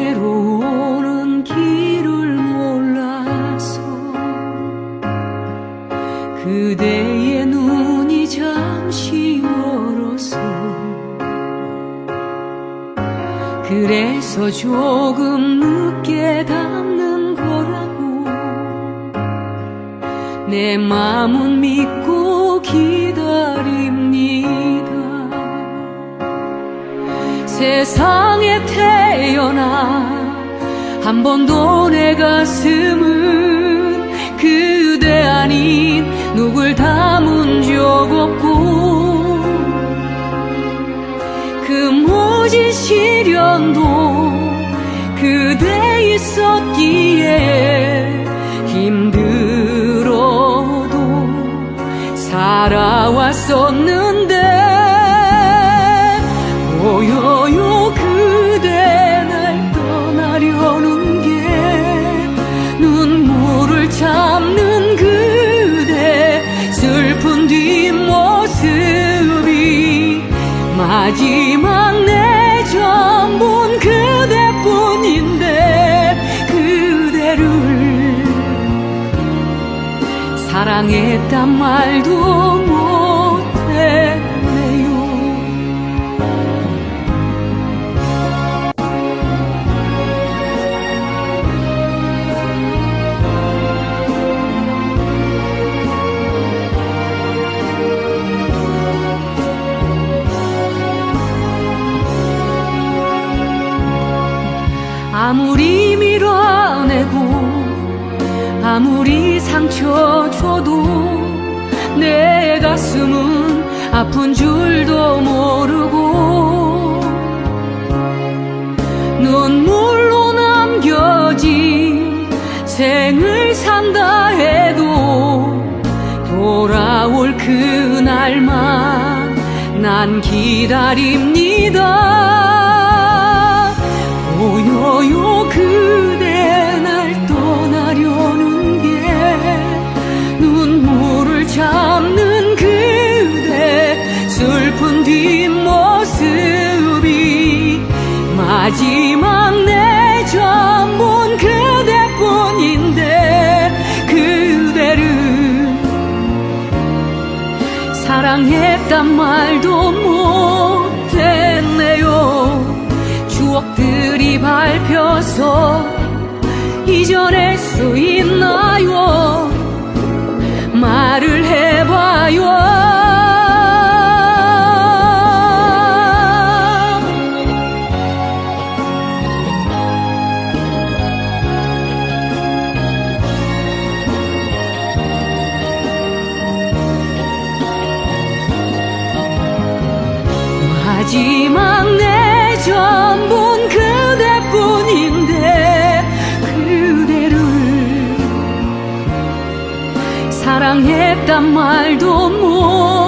내게로 오는 길을 몰라서 그대의 눈이 잠시 멀어서 그래서 조금 늦게 닿는 거라고 내 마음은 믿고 한 번도 내 가슴은 그대 아닌 누굴 담은 적 없고 그 모진 시련도 그대 있었기에 힘들어도 살아왔었는데 마지막 내 전부는 그대뿐인데 그대를 사랑했단 말도 아무리 밀어내고 아무리 상처 줘도 내 가슴은 아픈 줄도 모르고 눈물로 남겨진 생을 산다 해도 돌아올 그날만 난 기다립니다 마지막 내 전부는 그대뿐인데 그대를 사랑했단 말도 못했네요. 추억들이 밟혀서 잊어낼 수 있나요? 말을 마지막 내 전부는 그대뿐인데 그대를 사랑했단 말도 못